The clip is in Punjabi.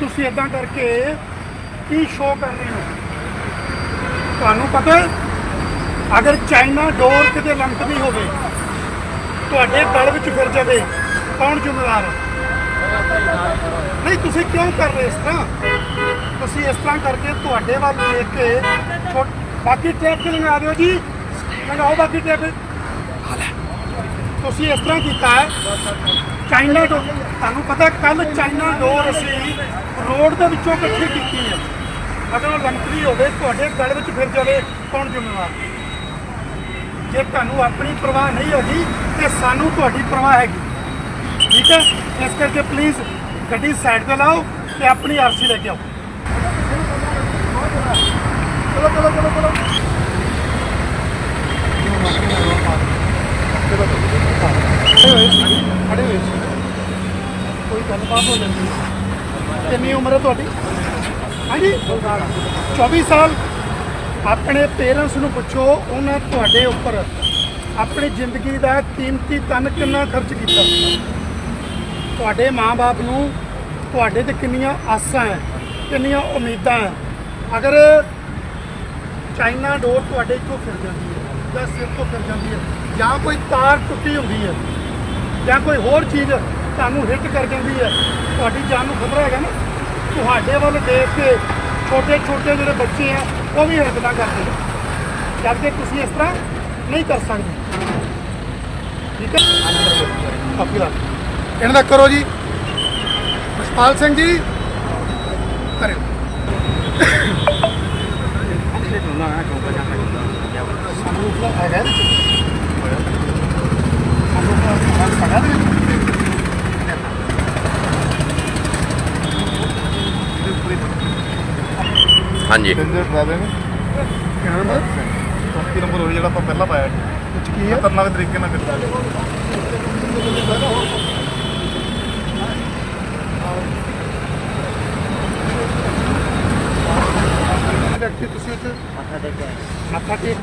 ਤੁਸੀਂ ਇਦਾਂ ਕਰਕੇ ਕੀ ਸ਼ੋਅ ਕਰ ਰਹੇ ਹੋ? ਤੁਹਾਨੂੰ ਪਤਾ ਅਗਰ ਚਾਈਨਾ ਡੋਰ ਕਿਤੇ ਲੰਕਦੀ ਹੋਵੇ, ਤੁਹਾਡੇ ਗਲ ਵਿੱਚ ਫਿਰ ਜਾਵੇ, ਕੌਣ ਜ਼ਿੰਮੇਵਾਰ ਹੈ? ਨਹੀਂ, ਤੁਸੀਂ ਕਿਉਂ ਕਰ ਰਹੇ ਇਸ ਤਰ੍ਹਾਂ? ਤੁਸੀਂ ਇਸ ਤਰ੍ਹਾਂ ਕਰਕੇ ਤੁਹਾਡੇ ਵੱਲ ਦੇਖ ਕੇ ਬਾਕੀ ਟੇਪ ਕਿਉਂ ਆ ਦਿਓ ਜੀ? ਲਗਾਓ ਬਾਕੀ ਟੇਪ ਤੁਸੀਂ ਇਸ ਤਰ੍ਹਾਂ ਕੀਤਾ ਹੈ। ਚਾਈਨਾ ਡੋਰ ਤੁਹਾਨੂੰ ਪਤਾ ਕੱਲ ਚਾਈਨਾ ਡੋਰ ਅਸੀਂ ਰੋਡ ਦੇ ਵਿੱਚੋਂ ਇਕੱਠੀ ਕੀਤੀ ਹੈ ਅਗਰ ਉਹ ਲੰਕਦੀ ਹੋਵੇ, ਤੁਹਾਡੇ ਗਲ ਵਿੱਚ ਫਿਰ ਜਾਵੇ ਕੌਣ ਜ਼ਿੰਮੇਵਾਰ? ਜੇ ਤੁਹਾਨੂੰ ਆਪਣੀ ਪਰਵਾਹ ਨਹੀਂ ਹੈਗੀ, ਤੇ ਸਾਨੂੰ ਤੁਹਾਡੀ ਪਰਵਾਹ ਹੈਗੀ। ਠੀਕ ਹੈ? ਇਸ ਕਰਕੇ ਪਲੀਜ਼ ਗੱਡੀ ਸਾਈਡ ਤੇ ਲਾਓ ਤੇ ਆਪਣੀ ਆਰਸੀ ਲੈ ਕੇ ਆਓ। ਚਲੋ ਚਲੋ ਚਲੋ ਚਲੋ। ਖੜੇ ਹੋਏ ਸੀ। ਖੜੇ ਹੋਏ ਸੀ। ਗੱਲਬਾਤ ਹੋ ਜਾਂਦੀ ਹੈ। ਕਿੰਨੀ ਉਮਰ ਹੈ ਤੁਹਾਡੀ? ਹਾਂਜੀ? 24 ਸਾਲ। ਆਪਣੇ ਪੇਰੈਂਟਸ ਨੂੰ ਪੁੱਛੋ, ਉਹਨਾਂ ਤੁਹਾਡੇ ਉੱਪਰ ਆਪਣੀ ਜ਼ਿੰਦਗੀ ਦਾ ਕੀਮਤੀ ਧਨ ਕਿੰਨਾ ਖਰਚ ਕੀਤਾ? ਤੁਹਾਡੇ ਮਾਪੇ ਨੂੰ ਤੁਹਾਡੇ ਤੇ ਕਿੰਨੀਆਂ ਆਸਾਂ ਹੈ, ਕਿੰਨੀਆਂ ਉਮੀਦਾਂ ਹੈ। ਅਗਰ ਚਾਈਨਾ ਡੋਰ ਤੁਹਾਡੇ ਤੋਂ ਫਿਰ ਜਾਂਦੀ ਹੈ, ਜਾਂ ਸਿਰ ਤੋਂ ਫਿਰ ਜਾਂਦੀ ਹੈ, ਜਾਂ ਕੋਈ ਤਾਰ ਟੁੱਟੀ ਹੁੰਦੀ ਹੈ, ਜਾਂ ਕੋਈ ਹੋਰ ਚੀਜ਼ ਤੁਹਾਨੂੰ ਹਿੱਟ ਕਰ ਜਾਂਦੀ ਹੈ। ਤੁਹਾਡੀ ਜਾਨ ਨੂੰ ਖਤਰਾ ਹੈਗਾ ਨਾ। ਤੁਹਾਡੇ ਵੱਲ ਦੇਖ ਕੇ ਛੋਟੇ ਛੋਟੇ ਜਿਹੜੇ ਬੱਚੇ ਆ ਉਹ ਵੀ ਹਰਕਤਾਂ ਕਰਦੇ ਨੇ ਜਦ ਕਿ ਤੁਸੀਂ ਇਸ ਤਰ੍ਹਾਂ ਨਹੀਂ ਕਰ ਸਕਦੇ। ਠੀਕ ਹੈ? ਕਾਪੀ ਲਾ ਇਹਨਾਂ ਦਾ ਕਰੋ ਜੀ। ਵਿਸ਼ਪਾਲ ਸਿੰਘ ਜੀ। ਕਰਿਓ। ਸਾਨੂੰ ਉਸਦਾ ਹੈਗਾ ਇਹਦੇ ਚ? ਸਾਨੂੰ ਉਸਦਾ ਸਮਾਨ ਹੈਗਾ ਇਹਦੇ ਵਿੱਚ? ਹਾਂਜੀ। ਟੈਂਡਰ ਡਰਾਈਵਰ ਨੇ ਕਿਹੜਾ ਨੰਬਰ ਚੌਥੀ ਨੰਬਰ ਹੋਈ ਜਿਹੜਾ ਆਪਾਂ ਪਹਿਲਾਂ ਪਾਇਆ ਵਿੱਚ ਕੀ ਹੈ ਖਤਰਨਾਕ ਤਰੀਕੇ ਨਾਲ ਵਿਅਕਤੀ ਤੁਸੀਂ ਉੱਥੇ ਮੱਥਾ ਟੇਕ ਮੱਥਾ ਟੇਕ